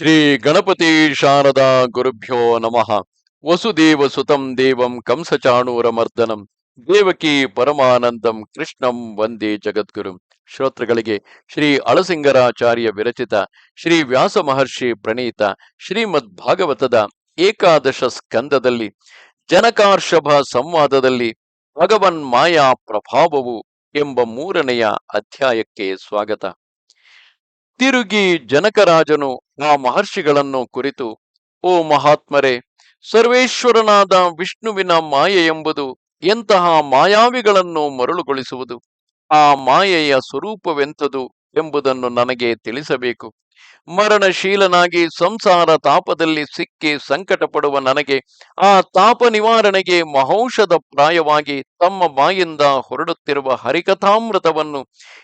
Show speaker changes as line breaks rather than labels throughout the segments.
ಶ್ರೀ ಗಣಪತಿ ಶಾರದಾ ಗುರುಭ್ಯೋ ನಮಃ. ವಸುದೇವ ಸುತಂ ದೇವಂ ಕಂಸಚಾಣೂರ ಮರ್ದನಂ ದೇವಕಿ ಪರಮಾನಂದಂ ಕೃಷ್ಣಂ ವಂದೇ ಜಗದ್ಗುರು. ಶ್ರೋತೃಗಳಿಗೆ ಶ್ರೀ ಅಳಸಿಂಗರಾಚಾರ್ಯ ವಿರಚಿತ, ಶ್ರೀ ವ್ಯಾಸ ಮಹರ್ಷಿ ಪ್ರಣೀತ, ಶ್ರೀಮದ್ ಭಾಗವತದ ಏಕಾದಶ ಸ್ಕಂದದಲ್ಲಿ, ಜನಕಾರ್ಷಭ ಸಂವಾದದಲ್ಲಿ ಭಗವನ್ ಮಾಯಾ ಪ್ರಭಾವವು ಎಂಬ ಮೂರನೆಯ ಅಧ್ಯಾಯಕ್ಕೆ ಸ್ವಾಗತ. ತಿರುಗಿ ಜನಕರಾಜನು ಆ ಮಹರ್ಷಿಗಳನ್ನು ಕುರಿತು, ಓ ಮಹಾತ್ಮರೇ, ಸರ್ವೇಶ್ವರನಾದ ವಿಷ್ಣುವಿನ ಮಾಯೆ ಎಂಬುದು ಎಂತಹ ಮಾಯಾವಿಗಳನ್ನು ಮರಳುಗೊಳಿಸುವುದು? ಆ ಮಾಯೆಯ ಸ್ವರೂಪವೆಂತದು ಎಂಬುದನ್ನು ನನಗೆ ತಿಳಿಸಬೇಕು. ಮರಣಶೀಲನಾಗಿ ಸಂಸಾರ ತಾಪದಲ್ಲಿ ಸಿಕ್ಕಿ ಸಂಕಟ ಪಡುವ ನನಗೆ, ಆ ತಾಪ ನಿವಾರಣೆಗೆ ಮಹೌಷಧ ಪ್ರಾಯವಾಗಿ ತಮ್ಮ ಬಾಯಿಂದ ಹೊರಡುತ್ತಿರುವ ಹರಿಕಥಾಮೃತವನ್ನು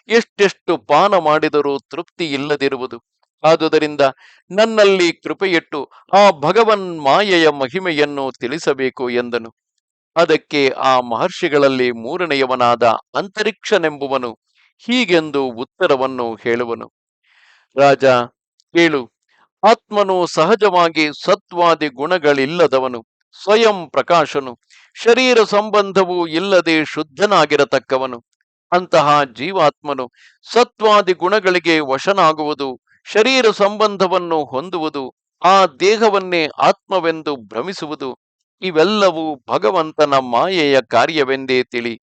ಎಷ್ಟೆಷ್ಟು ಪಾನ ಮಾಡಿದರೂ ತೃಪ್ತಿ ಇಲ್ಲದಿರುವುದು. ಆದುದರಿಂದ ನನ್ನಲ್ಲಿ ಕೃಪೆಯಿಟ್ಟು ಆ ಭಗವನ್ ಮಾಯೆಯ ಮಹಿಮೆಯನ್ನು ತಿಳಿಸಬೇಕು ಎಂದನು. ಅದಕ್ಕೆ ಆ ಮಹರ್ಷಿಗಳಲ್ಲಿ ಮೂರನೆಯವನಾದ ಅಂತರಿಕ್ಷನೆಂಬುವನು ಹೀಗೆಂದು ಉತ್ತರವನ್ನು ಹೇಳುವನು. ರಾಜ ಕೇಳು. ಆತ್ಮನು ಸಹಜವಾಗಿ ಸತ್ವಾದಿ ಗುಣಗಳಿಲ್ಲದವನು, ಸ್ವಯಂ ಪ್ರಕಾಶನು, ಶರೀರ ಸಂಬಂಧವೂ ಇಲ್ಲದೆ ಶುದ್ಧನಾಗಿರತಕ್ಕವನು. ಅಂತಹ ಜೀವಾತ್ಮನು ಸತ್ವಾದಿ ಗುಣಗಳಿಗೆ ವಶನಾಗುವುದು, ಶರೀರ ಸಂಬಂಧವನ್ನು ಹೊಂದುವುದು, ಆ ದೇಹವನ್ನೇ ಆತ್ಮವೆಂದು ಭ್ರಮಿಸುವುದು, ಇವೆಲ್ಲವೂ ಭಗವಂತನ ಮಾಯೆಯ ಕಾರ್ಯವೆಂದೇ ತಿಳಿ.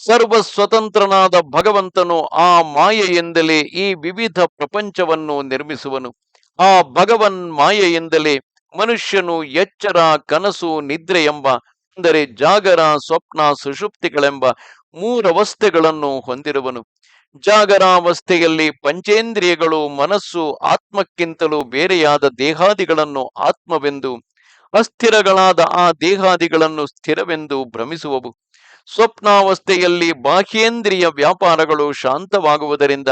ಸರ್ವ ಸ್ವತಂತ್ರನಾದ ಭಗವಂತನು ಆ ಮಾಯೆಯಿಂದಲೇ ಈ ವಿವಿಧ ಪ್ರಪಂಚವನ್ನು ನಿರ್ಮಿಸುವನು. ಆ ಭಗವನ್ ಮಾಯೆಯಿಂದಲೇ ಮನುಷ್ಯನು ಎಚ್ಚರ, ಕನಸು, ನಿದ್ರೆ ಎಂಬ, ಅಂದರೆ ಜಾಗರ, ಸ್ವಪ್ನ, ಸುಷುಪ್ತಿಗಳೆಂಬ ಮೂರವಸ್ಥೆಗಳನ್ನು ಹೊಂದಿರುವನು. ಜಾಗರಾವಸ್ಥೆಯಲ್ಲಿ ಪಂಚೇಂದ್ರಿಯಗಳು, ಮನಸ್ಸು, ಆತ್ಮಕ್ಕಿಂತಲೂ ಬೇರೆಯಾದ ದೇಹಾದಿಗಳನ್ನು ಆತ್ಮವೆಂದು, ಅಸ್ಥಿರಗಳಾದ ಆ ದೇಹಾದಿಗಳನ್ನು ಸ್ಥಿರವೆಂದು ಭ್ರಮಿಸುವವು. ಸ್ವಪ್ನಾವಸ್ಥೆಯಲ್ಲಿ ಬಾಹ್ಯೇಂದ್ರಿಯ ವ್ಯಾಪಾರಗಳು ಶಾಂತವಾಗುವುದರಿಂದ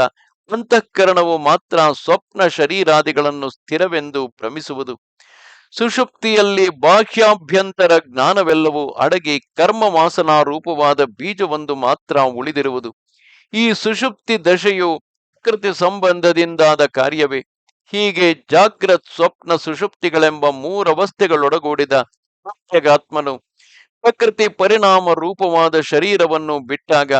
ಅಂತಃಕರಣವು ಮಾತ್ರ ಸ್ವಪ್ನ ಶರೀರಾದಿಗಳನ್ನು ಸ್ಥಿರವೆಂದು ಭ್ರಮಿಸುವುದು. ಸುಷುಪ್ತಿಯಲ್ಲಿ ಬಾಹ್ಯಾಭ್ಯಂತರ ಜ್ಞಾನವೆಲ್ಲವೂ ಅಡಗಿ ಕರ್ಮ ವಾಸನಾ ರೂಪವಾದ ಬೀಜವೊಂದು ಮಾತ್ರ ಉಳಿದಿರುವುದು. ಈ ಸುಷುಪ್ತಿ ದಶೆಯು ಪ್ರಕೃತಿ ಸಂಬಂಧದಿಂದಾದ ಕಾರ್ಯವೇ. ಹೀಗೆ ಜಾಗ್ರತ್ ಸ್ವಪ್ನ ಸುಷುಪ್ತಿಗಳೆಂಬ ಮೂರವಸ್ಥೆಗಳೊಡಗೂಡಿದ ಪ್ರತ್ಯಗಾತ್ಮನು ಪ್ರಕೃತಿ ಪರಿಣಾಮ ರೂಪವಾದ ಶರೀರವನ್ನು ಬಿಟ್ಟಾಗ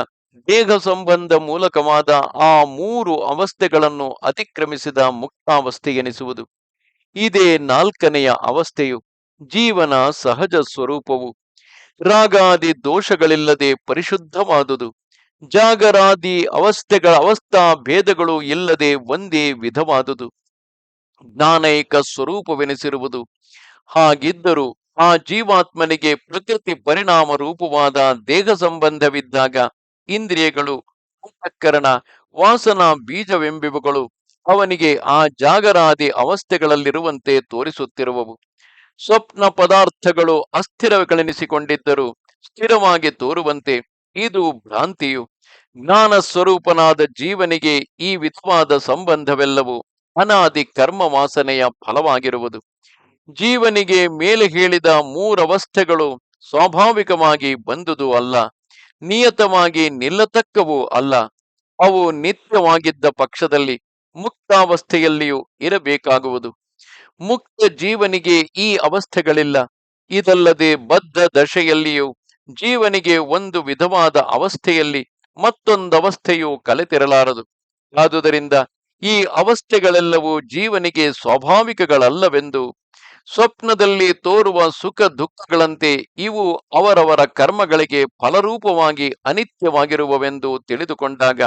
ದೇಹ ಸಂಬಂಧ ಮೂಲಕವಾದ ಆ ಮೂರು ಅವಸ್ಥೆಗಳನ್ನು ಅತಿಕ್ರಮಿಸಿದ ಮುಕ್ತಾವಸ್ಥೆ ಎನಿಸುವುದು. ಇದೇ ನಾಲ್ಕನೆಯ ಅವಸ್ಥೆಯು ಜೀವನ ಸಹಜ ಸ್ವರೂಪವು. ರಾಗಾದಿ ದೋಷಗಳಿಲ್ಲದೆ ಪರಿಶುದ್ಧವಾದುದು. ಜಾಗರಾದಿ ಅವಸ್ಥೆಗಳ ಅವಸ್ಥಾ ಭೇದಗಳು ಇಲ್ಲದೆ ಒಂದೇ ವಿಧವಾದುದು. ಜ್ಞಾನೈಕ ಸ್ವರೂಪವೆನಿಸಿರುವುದು. ಹಾಗಿದ್ದರೂ ಆ ಜೀವಾತ್ಮನಿಗೆ ಪ್ರಕೃತಿ ಪರಿಣಾಮ ರೂಪವಾದ ದೇಹ ಸಂಬಂಧವಿದ್ದಾಗ ಇಂದ್ರಿಯಗಳು ಅಂತಃಕರಣ ವಾಸನಾ ಬೀಜವೆಂಬಿವುಗಳು ಅವನಿಗೆ ಆ ಜಾಗರಾದಿ ಅವಸ್ಥೆಗಳಲ್ಲಿರುವಂತೆ ತೋರಿಸುತ್ತಿರುವವು. ಸ್ವಪ್ನ ಪದಾರ್ಥಗಳು ಅಸ್ಥಿರಗಳೆನಿಸಿಕೊಂಡಿದ್ದರೂ ಸ್ಥಿರವಾಗಿ ತೋರುವಂತೆ ಇದು ಭ್ರಾಂತಿಯು. ಜ್ಞಾನ ಸ್ವರೂಪನಾದ ಜೀವನಿಗೆ ಈ ವಿಧವಾದ ಸಂಬಂಧವೆಲ್ಲವೂ ಅನಾದಿ ಕರ್ಮ ವಾಸನೆಯ ಫಲವಾಗಿರುವುದು. ಜೀವನಿಗೆ ಮೇಲೆ ಹೇಳಿದ ಮೂರವಸ್ಥೆಗಳು ಸ್ವಾಭಾವಿಕವಾಗಿ ಬಂದುದು ಅಲ್ಲ, ನಿಯತವಾಗಿ ನಿಲ್ಲತಕ್ಕವೂ ಅಲ್ಲ. ಅವು ನಿತ್ಯವಾಗಿದ್ದ ಪಕ್ಷದಲ್ಲಿ ಮುಕ್ತಾವಸ್ಥೆಯಲ್ಲಿಯೂ ಇರಬೇಕಾಗುವುದು. ಮುಕ್ತ ಜೀವನಿಗೆ ಈ ಅವಸ್ಥೆಗಳಿಲ್ಲ. ಇದಲ್ಲದೆ ಬದ್ಧ ದಶೆಯಲ್ಲಿಯೂ, ಜೀವನಿಗೆ ಒಂದು ವಿಧವಾದ ಅವಸ್ಥೆಯಲ್ಲಿ ಮತ್ತೊಂದು ಅವಸ್ಥೆಯು ಕಲೆತಿರಲಾರದು. ಆದುದರಿಂದ ಈ ಅವಸ್ಥೆಗಳೆಲ್ಲವೂ ಜೀವನಿಗೆ ಸ್ವಾಭಾವಿಕಗಳಲ್ಲವೆಂದು ಸ್ವಪ್ನದಲ್ಲಿ ತೋರುವ ಸುಖ ದುಃಖಗಳಂತೆ ಇವು ಅವರವರ ಕರ್ಮಗಳಿಗೆ ಫಲರೂಪವಾಗಿ ಅನಿತ್ಯವಾಗಿರುವವೆಂದು ತಿಳಿದುಕೊಂಡಾಗ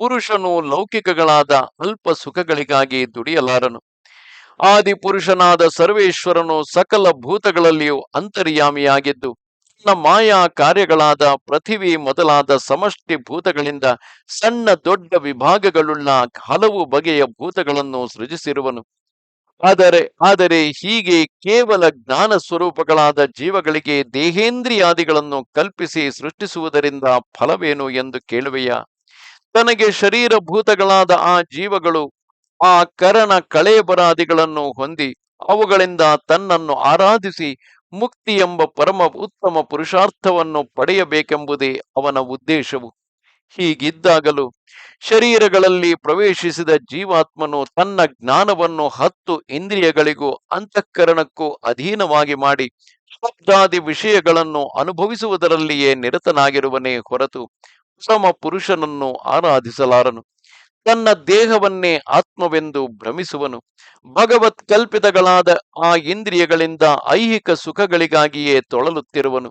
ಪುರುಷನು ಲೌಕಿಕಗಳಾದ ಅಲ್ಪ ಸುಖಗಳಿಗಾಗಿ ದುಡಿಯಲಾರನು. ಆದಿ ಪುರುಷನಾದ ಸರ್ವೇಶ್ವರನು ಸಕಲ ಭೂತಗಳಲ್ಲಿಯೂ ಅಂತರ್ಯಾಮಿಯಾಗಿದ್ದು, ತನ್ನ ಮಾಯಾ ಕಾರ್ಯಗಳಾದ ಪೃಥಿವಿ ಮೊದಲಾದ ಸಮಷ್ಟಿ ಭೂತಗಳಿಂದ ಸಣ್ಣ ದೊಡ್ಡ ವಿಭಾಗಗಳುಳ್ಳ ಹಲವು ಬಗೆಯ ಭೂತಗಳನ್ನು ಸೃಜಿಸಿರುವನು. ಆದರೆ ಆದರೆ ಹೀಗೆ ಕೇವಲ ಜ್ಞಾನ ಸ್ವರೂಪಗಳಾದ ಜೀವಗಳಿಗೆ ದೇಹೇಂದ್ರಿಯಾದಿಗಳನ್ನು ಕಲ್ಪಿಸಿ ಸೃಷ್ಟಿಸುವುದರಿಂದ ಫಲವೇನು ಎಂದು ಕೇಳುವೆಯ? ತನಗೆ ಶರೀರ ಭೂತಗಳಾದ ಆ ಜೀವಗಳು ಆ ಕರಣ ಕಳೇಬರಾದಿಗಳನ್ನು ಹೊಂದಿ ಅವುಗಳಿಂದ ತನ್ನನ್ನು ಆರಾಧಿಸಿ ಮುಕ್ತಿ ಎಂಬ ಪರಮ ಉತ್ತಮ ಪುರುಷಾರ್ಥವನ್ನು ಪಡೆಯಬೇಕೆಂಬುದೇ ಅವನ ಉದ್ದೇಶವು. ಹೀಗಿದ್ದಾಗಲೂ ಶರೀರಗಳಲ್ಲಿ ಪ್ರವೇಶಿಸಿದ ಜೀವಾತ್ಮನು ತನ್ನ ಜ್ಞಾನವನ್ನು ಹತ್ತು ಇಂದ್ರಿಯಗಳಿಗೂ ಅಂತಃಕರಣಕ್ಕೂ ಅಧೀನವಾಗಿ ಮಾಡಿ ಶಬ್ದಾದಿ ವಿಷಯಗಳನ್ನು ಅನುಭವಿಸುವುದರಲ್ಲಿಯೇ ನಿರತನಾಗಿರುವನೇ ಹೊರತು ಪರಮ ಪುರುಷನನ್ನು ಆರಾಧಿಸಲಾರನು. ತನ್ನ ದೇಹವನ್ನೇ ಆತ್ಮವೆಂದು ಭ್ರಮಿಸುವನು. ಭಗವತ್ ಕಲ್ಪಿತಗಳಾದ ಆ ಇಂದ್ರಿಯಗಳಿಂದ ಐಹಿಕ ಸುಖಗಳಿಗಾಗಿಯೇ ತೊಳಲುತ್ತಿರುವನು.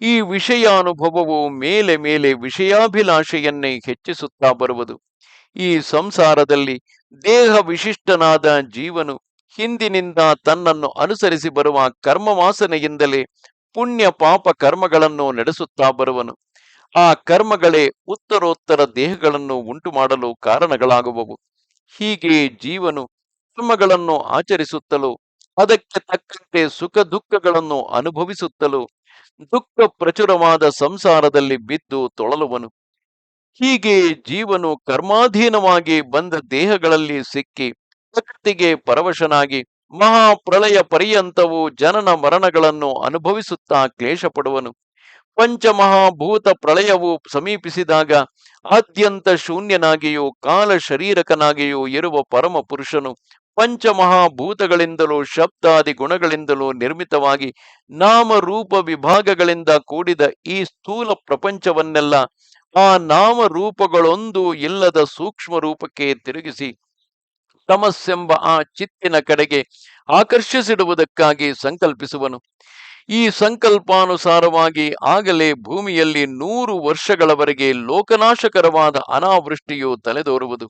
ಈ ವಿಷಯಾನುಭವವು ಮೇಲೆ ಮೇಲೆ ವಿಷಯಾಭಿಲಾಷೆಯನ್ನೇ ಹೆಚ್ಚಿಸುತ್ತಾ ಬರುವುದು. ಈ ಸಂಸಾರದಲ್ಲಿ ದೇಹ ವಿಶಿಷ್ಟನಾದ ಜೀವನು ಹಿಂದಿನಿಂದ ತನ್ನನ್ನು ಅನುಸರಿಸಿ ಬರುವ ಕರ್ಮವಾಸನೆಯಿಂದಲೇ ಪುಣ್ಯ ಪಾಪ ಕರ್ಮಗಳನ್ನು ನಡೆಸುತ್ತಾ ಬರುವನು. ಆ ಕರ್ಮಗಳೇ ಉತ್ತರೋತ್ತರ ದೇಹಗಳನ್ನು ಉಂಟು ಮಾಡಲು ಕಾರಣಗಳಾಗುವವು. ಹೀಗೆ ಜೀವನು ಕರ್ಮಗಳನ್ನು ಆಚರಿಸುತ್ತಲೂ, ಅದಕ್ಕೆ ತಕ್ಕಂತೆ ಸುಖ ದುಃಖಗಳನ್ನು ಅನುಭವಿಸುತ್ತಲೂ ದುಃಖ ಪ್ರಚುರವಾದ ಸಂಸಾರದಲ್ಲಿ ಬಿದ್ದು ತೊಳಲುವನು. ಹೀಗೆ ಜೀವನು ಕರ್ಮಾಧೀನವಾಗಿ ಬಂದ ದೇಹಗಳಲ್ಲಿ ಸಿಕ್ಕಿ ಪ್ರಕೃತಿಗೆ ಪರವಶನಾಗಿ ಮಹಾಪ್ರಳಯ ಪರ್ಯಂತವು ಜನನ ಮರಣಗಳನ್ನು ಅನುಭವಿಸುತ್ತಾ ಕ್ಲೇಶ ಪಡುವನು ಪಂಚಮಹಾಭೂತ ಪ್ರಳಯವು ಸಮೀಪಿಸಿದಾಗ ಆದ್ಯಂತ ಶೂನ್ಯನಾಗಿಯೂ ಕಾಲ ಶರೀರಕನಾಗಿಯೂ ಇರುವ ಪರಮ ಪುರುಷನು ಪಂಚಮಹಾಭೂತಗಳಿಂದಲೂ, ಶಬ್ದಾದಿ ಗುಣಗಳಿಂದಲೂ ನಿರ್ಮಿತವಾಗಿ ನಾಮರೂಪ ವಿಭಾಗಗಳಿಂದ ಕೂಡಿದ ಈ ಸ್ಥೂಲ ಪ್ರಪಂಚವನ್ನೆಲ್ಲ ಆ ನಾಮರೂಪಗಳೊಂದು ಇಲ್ಲದ ಸೂಕ್ಷ್ಮ ರೂಪಕ್ಕೆ ತಿರುಗಿಸಿ ತಮಸ್ಸೆಂಬ ಆ ಚಿತ್ತಿನ ಕಡೆಗೆ ಆಕರ್ಷಿಸಿಡುವುದಕ್ಕಾಗಿ ಸಂಕಲ್ಪಿಸುವನು. ಈ ಸಂಕಲ್ಪಾನುಸಾರವಾಗಿ ಆಗಲೇ ಭೂಮಿಯಲ್ಲಿ ನೂರು ವರ್ಷಗಳವರೆಗೆ ಲೋಕನಾಶಕರವಾದ ಅನಾವೃಷ್ಟಿಯು ತಲೆದೋರುವುದು.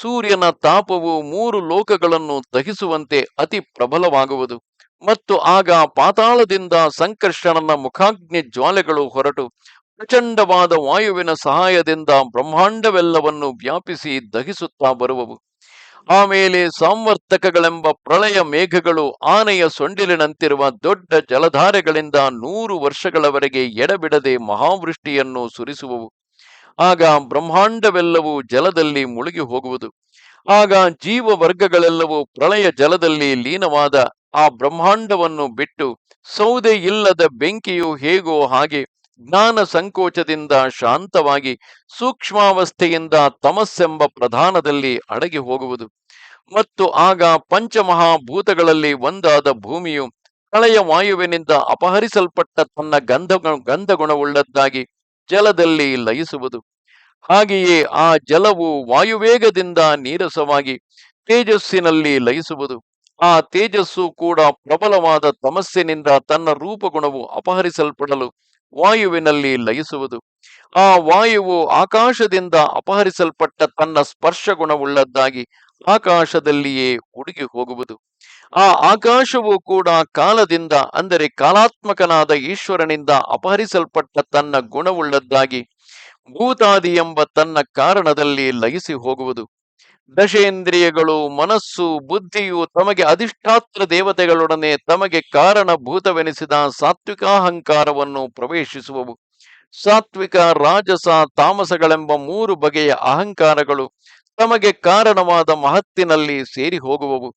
ಸೂರ್ಯನ ತಾಪವು ಮೂರು ಲೋಕಗಳನ್ನು ದಹಿಸುವಂತೆ ಅತಿ ಪ್ರಬಲವಾಗುವುದು. ಮತ್ತು ಆಗ ಪಾತಾಳದಿಂದ ಸಂಕರ್ಷಣನ ಮುಖಾಗ್ನಿ ಜ್ವಾಲೆಗಳು ಹೊರಟು. ಪ್ರಚಂಡವಾದ ವಾಯುವಿನ ಸಹಾಯದಿಂದ ಬ್ರಹ್ಮಾಂಡವೆಲ್ಲವನ್ನು ವ್ಯಾಪಿಸಿ ದಹಿಸುತ್ತಾ ಬರುವವು. ಆಮೇಲೆ ಸಾಂವರ್ತಕಗಳೆಂಬ ಪ್ರಳಯ ಮೇಘಗಳು ಆನೆಯ ಸೊಂಡಿಲಿನಂತಿರುವ ದೊಡ್ಡ ಜಲಧಾರೆಗಳಿಂದ ನೂರು ವರ್ಷಗಳವರೆಗೆ ಎಡಬಿಡದೆ ಮಹಾವೃಷ್ಟಿಯನ್ನು ಸುರಿಸುವವು. ಆಗ ಬ್ರಹ್ಮಾಂಡವೆಲ್ಲವೂ ಜಲದಲ್ಲಿ ಮುಳುಗಿ ಹೋಗುವುದು. ಆಗ ಜೀವ ವರ್ಗಗಳೆಲ್ಲವೂ ಪ್ರಳಯ ಜಲದಲ್ಲಿ ಲೀನವಾದ ಆ ಬ್ರಹ್ಮಾಂಡವನ್ನು ಬಿಟ್ಟು ಸೌದೆ ಇಲ್ಲದ ಬೆಂಕಿಯು ಹೇಗೋ ಹಾಗೆ ಜ್ಞಾನ ಸಂಕೋಚದಿಂದ ಶಾಂತವಾಗಿ ಸೂಕ್ಷ್ಮಾವಸ್ಥೆಯಿಂದ ತಮಸ್ಸೆಂಬ ಪ್ರಧಾನದಲ್ಲಿ ಅಡಗಿ ಹೋಗುವುದು. ಮತ್ತು ಆಗ ಪಂಚಮಹಾಭೂತಗಳಲ್ಲಿ ಒಂದಾದ ಭೂಮಿಯು ಕಳೆಯ ವಾಯುವಿನಿಂದ ಅಪಹರಿಸಲ್ಪಟ್ಟ ತನ್ನ ಗಂಧ ಗಂಧಗುಣವುಳ್ಳದ್ದಾಗಿ ಜಲದಲ್ಲಿ ಲಯಿಸುವುದು. ಹಾಗೆಯೇ ಆ ಜಲವು ವಾಯುವೇಗದಿಂದ ನೀರಸವಾಗಿ ತೇಜಸ್ಸಿನಲ್ಲಿ ಲಯಿಸುವುದು. ಆ ತೇಜಸ್ಸು ಕೂಡ ಪ್ರಬಲವಾದ ತಮಸ್ಸಿನಿಂದ ತನ್ನ ರೂಪಗುಣವು ಅಪಹರಿಸಲ್ಪಡಲು ವಾಯುವಿನಲ್ಲಿ ಲಯಿಸುವುದು. ಆ ವಾಯುವು ಆಕಾಶದಿಂದ ಅಪಹರಿಸಲ್ಪಟ್ಟ ತನ್ನ ಸ್ಪರ್ಶ ಗುಣವುಳ್ಳದ್ದಾಗಿ ಆಕಾಶದಲ್ಲಿಯೇ ಹುಡುಗಿ ಹೋಗುವುದು. ಆ ಆಕಾಶವು ಕೂಡ ಕಾಲದಿಂದ, ಅಂದರೆ ಕಾಲಾತ್ಮಕನಾದ ಈಶ್ವರನಿಂದ ಅಪಹರಿಸಲ್ಪಟ್ಟ ತನ್ನ ಗುಣವುಳ್ಳದ್ದಾಗಿ, ಭೂತಾದಿ ಎಂಬ ತನ್ನ ಕಾರಣದಲ್ಲಿ ಲಯಿಸಿ ಹೋಗುವುದು. ದಶೇಂದ್ರಿಯಗಳು, ಮನಸ್ಸು, ಬುದ್ಧಿಯು ತಮಗೆ ಅಧಿಷ್ಠಾತ್ರ ದೇವತೆಗಳೊಡನೆ ತಮಗೆ ಕಾರಣಭೂತವೆನಿಸಿದ ಸಾತ್ವಿಕಾಹಂಕಾರವನ್ನು ಪ್ರವೇಶಿಸುವವು. ಸಾತ್ವಿಕ, ರಾಜಸ, ತಾಮಸಗಳೆಂಬ ಮೂರು ಬಗೆಯ ಅಹಂಕಾರಗಳು ತಮಗೆ ಕಾರಣವಾದ ಮಹತ್ತಿನಲ್ಲಿ ಸೇರಿ ಹೋಗುವವು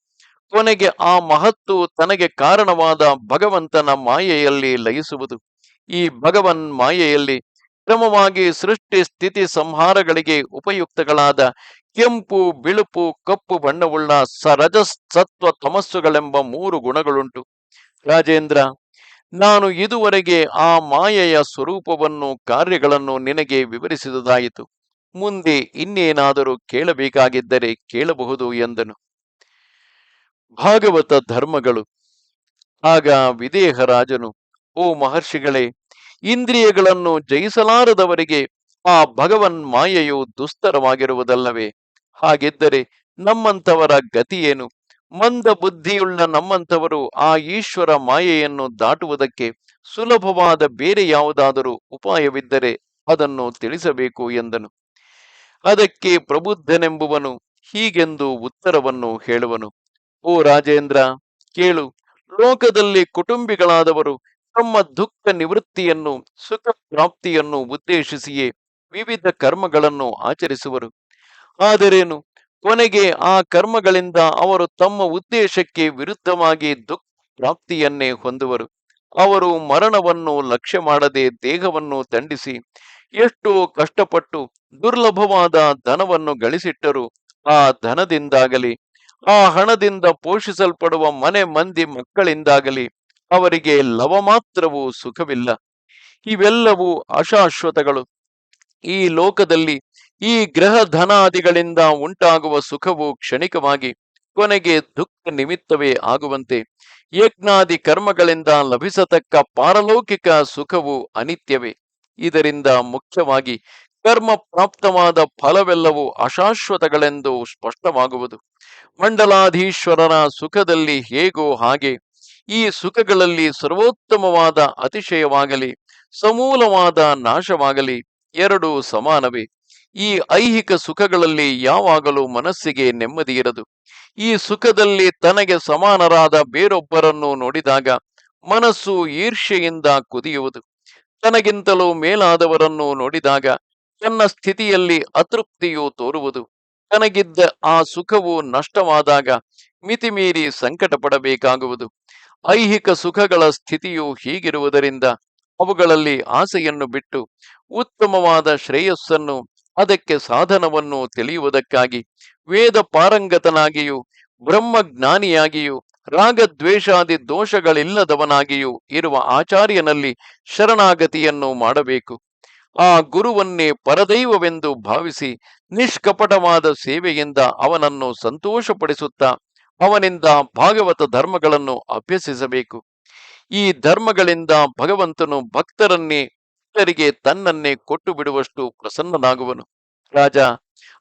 ಕೊನೆಗೆ ಆ ಮಹತ್ತು ತನಗೆ ಕಾರಣವಾದ ಭಗವಂತನ ಮಾಯೆಯಲ್ಲಿ ಲಯಿಸುವುದು. ಈ ಭಗವನ್ ಮಾಯೆಯಲ್ಲಿ ಕ್ರಮವಾಗಿ ಸೃಷ್ಟಿ ಸ್ಥಿತಿ ಸಂಹಾರಗಳಿಗೆ ಉಪಯುಕ್ತಗಳಾದ ಕೆಂಪು, ಬಿಳುಪು, ಕಪ್ಪು, ಬಣ್ಣವುಳ್ಳ ಸರಜ ಸತ್ವ ತಮಸ್ಸುಗಳೆಂಬ ಮೂರು ಗುಣಗಳುಂಟು. ರಾಜೇಂದ್ರ, ನಾನು ಇದುವರೆಗೆ ಆ ಮಾಯೆಯ ಸ್ವರೂಪವನ್ನು ಕಾರ್ಯಗಳನ್ನು ನಿನಗೆ ವಿವರಿಸಿದುದಾಯಿತು. ಮುಂದೆ ಇನ್ನೇನಾದರೂ ಕೇಳಬೇಕಾಗಿದ್ದರೆ ಕೇಳಬಹುದು ಎಂದನು. ಭಾಗವತ ಧರ್ಮಗಳು. ಆಗ ವಿದೇಹರಾಜನು ಓ ಮಹರ್ಷಿಗಳೇ, ಇಂದ್ರಿಯಗಳನ್ನು ಜಯಿಸಲಾರದವರಿಗೆ ಆ ಭಗವನ್ ಮಾಯೆಯು ದುಸ್ತರವಾಗಿರುವುದಲ್ಲವೇ? ಹಾಗಿದ್ದರೆ ನಮ್ಮಂಥವರ ಗತಿಯೇನು? ಮಂದ ಬುದ್ಧಿಯುಳ್ಳ ನಮ್ಮಂಥವರು ಆ ಈಶ್ವರ ಮಾಯೆಯನ್ನು ದಾಟುವುದಕ್ಕೆ ಸುಲಭವಾದ ಬೇರೆ ಯಾವುದಾದರೂ ಉಪಾಯವಿದ್ದರೆ ಅದನ್ನು ತಿಳಿಸಬೇಕು, ಎಂದನು. ಅದಕ್ಕೆ ಪ್ರಬುದ್ಧನೆಂಬುವನು ಹೀಗೆಂದು ಉತ್ತರವನ್ನು ಹೇಳುವನು. ಓ ರಾಜೇಂದ್ರ, ಕೇಳು. ಲೋಕದಲ್ಲಿ ಕುಟುಂಬಿಗಳಾದವರು ತಮ್ಮ ದುಃಖ ನಿವೃತ್ತಿಯನ್ನು, ಸುಖ ಪ್ರಾಪ್ತಿಯನ್ನು ಉದ್ದೇಶಿಸಿಯೇ ವಿವಿಧ ಕರ್ಮಗಳನ್ನು ಆಚರಿಸುವರು. ಆದರೇನು? ಕೊನೆಗೆ ಆ ಕರ್ಮಗಳಿಂದ ಅವರು ತಮ್ಮ ಉದ್ದೇಶಕ್ಕೆ ವಿರುದ್ಧವಾಗಿ ದುಃಖ ಪ್ರಾಪ್ತಿಯನ್ನೇ ಹೊಂದುವರು. ಅವರು ಮರಣವನ್ನು ಲಕ್ಷ್ಯ ಮಾಡದೆ ದೇಹವನ್ನು ದಂಡಿಸಿ ಎಷ್ಟು ಕಷ್ಟಪಟ್ಟು ದುರ್ಲಭವಾದ ಧನವನ್ನು ಗಳಿಸಿಟ್ಟರು. ಆ ಧನದಿಂದಾಗಲಿ ಆ ಹಣದಿಂದ ಪೋಷಿಸಲ್ಪಡುವ ಮನೆ ಮಂದಿ ಮಕ್ಕಳಿಂದಾಗಲಿ ಅವರಿಗೆ ಲವ ಮಾತ್ರವೂ ಸುಖವಿಲ್ಲ. ಇವೆಲ್ಲವೂ ಅಶಾಶ್ವತಗಳು. ಈ ಲೋಕದಲ್ಲಿ ಈ ಗ್ರಹ ಧನಾದಿಗಳಿಂದ ಉಂಟಾಗುವ ಸುಖವು ಕ್ಷಣಿಕವಾಗಿ ಕೊನೆಗೆ ದುಃಖ ನಿಮಿತ್ತವೇ ಆಗುವಂತೆ ಯಜ್ಞಾದಿ ಕರ್ಮಗಳಿಂದ ಲಭಿಸತಕ್ಕ ಪಾರಲೌಕಿಕ ಸುಖವು ಅನಿತ್ಯವೇ. ಇದರಿಂದ ಮುಖ್ಯವಾಗಿ ಕರ್ಮ ಪ್ರಾಪ್ತವಾದ ಫಲವೆಲ್ಲವೂ ಅಶಾಶ್ವತಗಳೆಂದು ಸ್ಪಷ್ಟವಾಗುವುದು. ಮಂಡಲಾಧೀಶ್ವರನ ಸುಖದಲ್ಲಿ ಹೇಗೋ ಹಾಗೆ, ಈ ಸುಖಗಳಲ್ಲಿ ಸರ್ವೋತ್ತಮವಾದ ಅತಿಶಯವಾಗಲಿ, ಸಮೂಲವಾದ ನಾಶವಾಗಲಿ ಎರಡೂ ಸಮಾನವೇ. ಈ ಐಹಿಕ ಸುಖಗಳಲ್ಲಿ ಯಾವಾಗಲೂ ಮನಸ್ಸಿಗೆ ನೆಮ್ಮದಿ ಇರದು. ಈ ಸುಖದಲ್ಲಿ ತನಗೆ ಸಮಾನರಾದ ಬೇರೊಬ್ಬರನ್ನು ನೋಡಿದಾಗ ಮನಸ್ಸು ಈರ್ಷೆಯಿಂದ ಕುದಿಯುವುದು. ತನಗಿಂತಲೂ ಮೇಲಾದವರನ್ನು ನೋಡಿದಾಗ ತನ್ನ ಸ್ಥಿತಿಯಲ್ಲಿ ಅತೃಪ್ತಿಯು ತೋರುವುದು. ತನಗಿದ್ದ ಆ ಸುಖವು ನಷ್ಟವಾದಾಗ ಮಿತಿಮೀರಿ ಸಂಕಟ ಪಡಬೇಕಾಗುವುದು ಐಹಿಕ ಸುಖಗಳ ಸ್ಥಿತಿಯು ಹೀಗಿರುವುದರಿಂದ ಅವುಗಳಲ್ಲಿ ಆಸೆಯನ್ನು ಬಿಟ್ಟು ಉತ್ತಮವಾದ ಶ್ರೇಯಸ್ಸನ್ನು, ಅದಕ್ಕೆ ಸಾಧನವನ್ನು ತಿಳಿಯುವುದಕ್ಕಾಗಿ ವೇದ ಪಾರಂಗತನಾಗಿಯೂ, ಬ್ರಹ್ಮಜ್ಞಾನಿಯಾಗಿಯೂ, ರಾಗದ್ವೇಷಾದಿ ದೋಷಗಳಿಲ್ಲದವನಾಗಿಯೂ ಇರುವ ಆಚಾರ್ಯನಲ್ಲಿ ಶರಣಾಗತಿಯನ್ನು ಮಾಡಬೇಕು. ಆ ಗುರುವನ್ನೇ ಪರದೈವವೆಂದು ಭಾವಿಸಿ ನಿಷ್ಕಪಟವಾದ ಸೇವೆಯಿಂದ ಅವನನ್ನು ಸಂತೋಷಪಡಿಸುತ್ತಾ ಅವನಿಂದ ಭಾಗವತ ಧರ್ಮಗಳನ್ನು ಅಭ್ಯಸಿಸಬೇಕು. ಈ ಧರ್ಮಗಳಿಂದ ಭಗವಂತನು ಭಕ್ತರನ್ನೇ, ಭಕ್ತರಿಗೆ ತನ್ನನ್ನೇ ಕೊಟ್ಟು ಬಿಡುವಷ್ಟು ಪ್ರಸನ್ನನಾಗುವನು. ರಾಜ,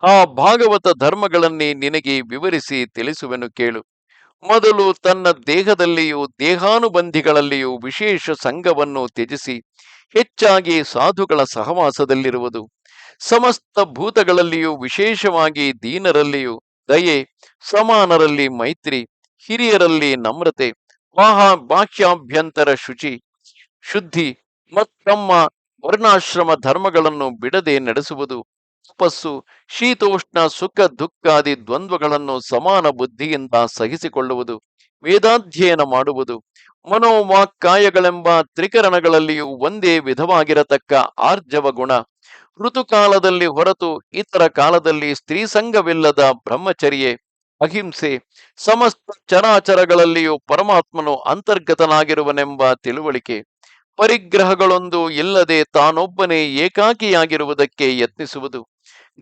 ಆ ಭಾಗವತ ಧರ್ಮಗಳನ್ನೇ ನಿನಗೆ ವಿವರಿಸಿ ತಿಳಿಸುವೆನು ಕೇಳು. ಮೊದಲು ತನ್ನ ದೇಹದಲ್ಲಿಯೂ, ದೇಹಾನುಬಂಧಿಗಳಲ್ಲಿಯೂ ವಿಶೇಷ ಸಂಘವನ್ನು ತ್ಯಜಿಸಿ ಹೆಚ್ಚಾಗಿ ಸಾಧುಗಳ ಸಹವಾಸದಲ್ಲಿರುವುದು. ಸಮಸ್ತ ಭೂತಗಳಲ್ಲಿಯೂ, ವಿಶೇಷವಾಗಿ ದೀನರಲ್ಲಿಯೂ, ದಯೆ, ಸಮಾನರಲ್ಲಿ ಮೈತ್ರಿ, ಹಿರಿಯರಲ್ಲಿ ನಮ್ರತೆ ಬಾಹ ಬಾಹ್ಯಾಭ್ಯಂತರ ಶುಚಿ, ಶುದ್ಧಿ ಮತ್ತಮ್ಮ ವರ್ಣಾಶ್ರಮ ಧರ್ಮಗಳನ್ನು ಬಿಡದೆ ನಡೆಸುವುದು. ತಪಸ್ಸು, ಶೀತೋಷ್ಣ, ಸುಖ ದುಃಖಾದಿ ದ್ವಂದ್ವಗಳನ್ನು ಸಮಾನ ಬುದ್ಧಿಯಿಂದ ಸಹಿಸಿಕೊಳ್ಳುವುದು. ವೇದಾಧ್ಯಯನ ಮಾಡುವುದು. ಮನೋವಾಕ್ಕಾಯಗಳೆಂಬ ತ್ರಿಕರಣಗಳಲ್ಲಿಯೂ ಒಂದೇ ವಿಧವಾಗಿರತಕ್ಕ ಆರ್ಜವ ಗುಣ. ಋತುಕಾಲದಲ್ಲಿ ಹೊರತು ಇತರ ಕಾಲದಲ್ಲಿ ಸ್ತ್ರೀ ಸಂಘವಿಲ್ಲದ ಬ್ರಹ್ಮಚರ್ಯೆ, ಅಹಿಂಸೆ, ಸಮಸ್ತ ಚರಾಚರಗಳಲ್ಲಿಯೂ ಪರಮಾತ್ಮನು ಅಂತರ್ಗತನಾಗಿರುವನೆಂಬ ತಿಳುವಳಿಕೆ. ಪರಿಗ್ರಹಗಳೊಂದು ಇಲ್ಲದೆ ತಾನೊಬ್ಬನೇ ಏಕಾಕಿಯಾಗಿರುವುದಕ್ಕೆ ಯತ್ನಿಸುವುದು.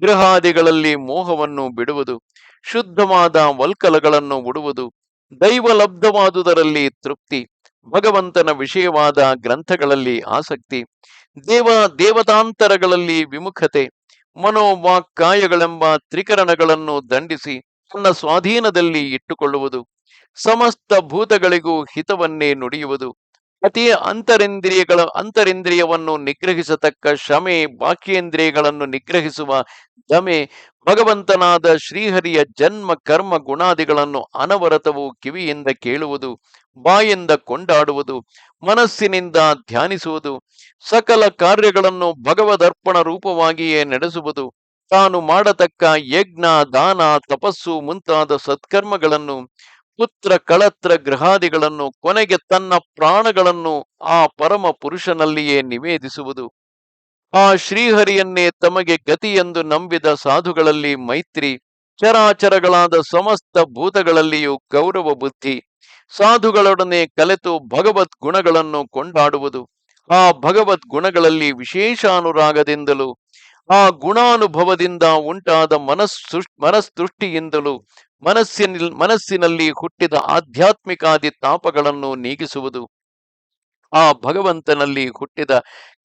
ಗೃಹಾದಿಗಳಲ್ಲಿ ಮೋಹವನ್ನು ಬಿಡುವುದು. ಶುದ್ಧವಾದ ವಲ್ಕಲಗಳನ್ನು ಉಡುವುದು. ದೈವಲಬ್ಧವಾದುದರಲ್ಲಿ ತೃಪ್ತಿ, ಭಗವಂತನ ವಿಷಯವಾದ ಗ್ರಂಥಗಳಲ್ಲಿ ಆಸಕ್ತಿ, ದೇವ ದೇವತಾಂತರಗಳಲ್ಲಿ ವಿಮುಖತೆ, ಮನೋವಾಕ್ಕಾಯಗಳೆಂಬ ತ್ರಿಕರಣಗಳನ್ನು ದಂಡಿಸಿ ತನ್ನ ಸ್ವಾಧೀನದಲ್ಲಿ ಇಟ್ಟುಕೊಳ್ಳುವುದು, ಸಮಸ್ತ ಭೂತಗಳಿಗೂ ಹಿತವನ್ನೇ ನುಡಿಯುವುದು. ಅತಿ ಅಂತರಿಂದ್ರಿಯಗಳ, ಅಂತರಿಂದ್ರಿಯವನ್ನು ನಿಗ್ರಹಿಸತಕ್ಕ ಶಮೆ ಬಾಕಿಯೇಂದ್ರಿಯಗಳನ್ನು ನಿಗ್ರಹಿಸುವ ದಮೆ, ಭಗವಂತನಾದ ಶ್ರೀಹರಿಯ ಜನ್ಮ, ಕರ್ಮ, ಗುಣಾದಿಗಳನ್ನು ಅನವರತವು ಕಿವಿಯಿಂದ ಕೇಳುವುದು, ಬಾಯಿಂದ ಕೊಂಡಾಡುವುದು, ಮನಸ್ಸಿನಿಂದ ಧ್ಯಾನಿಸುವುದು, ಸಕಲ ಕಾರ್ಯಗಳನ್ನು ಭಗವದರ್ಪಣ ರೂಪವಾಗಿಯೇ ನಡೆಸುವುದು, ತಾನು ಮಾಡತಕ್ಕ ಯಜ್ಞ, ದಾನ, ತಪಸ್ಸು ಮುಂತಾದ ಸತ್ಕರ್ಮಗಳನ್ನು ಪುತ್ರ ಕಳತ್ರ ಗ್ರಹಾದಿಗಳನ್ನು ಕೊನೆಗೆ ತನ್ನ ಪ್ರಾಣಗಳನ್ನು ಆ ಪರಮ ಪುರುಷನಲ್ಲಿಯೇ ನಿವೇದಿಸುವುದು. ಆ ಶ್ರೀಹರಿಯನ್ನೇ ತಮಗೆ ಗತಿಯೆಂದು ನಂಬಿದ ಸಾಧುಗಳಲ್ಲಿ ಮೈತ್ರಿ, ಚರಾಚರಗಳಾದ ಸಮಸ್ತ ಭೂತಗಳಲ್ಲಿಯೂ ಗೌರವ ಬುದ್ಧಿ, ಸಾಧುಗಳೊಡನೆ ಕಲೆತು ಭಗವದ್ ಗುಣಗಳನ್ನು ಕೊಂಡಾಡುವುದು. ಆ ಭಗವದ್ ಗುಣಗಳಲ್ಲಿ ವಿಶೇಷಾನುರಾಗದಿಂದಲೂ, ಆ ಗುಣಾನುಭವದಿಂದ ಉಂಟಾದ ಮನಸ್ಸು ಮನಸ್ತುಷ್ಟಿಯಿಂದಲೂ ಮನಸ್ಸಿನ ಮನಸ್ಸಿನಲ್ಲಿ ಹುಟ್ಟಿದ ಆಧ್ಯಾತ್ಮಿಕಾದಿ ತಾಪಗಳನ್ನು ನೀಗಿಸುವುದು. ಆ ಭಗವಂತನಲ್ಲಿ ಹುಟ್ಟಿದ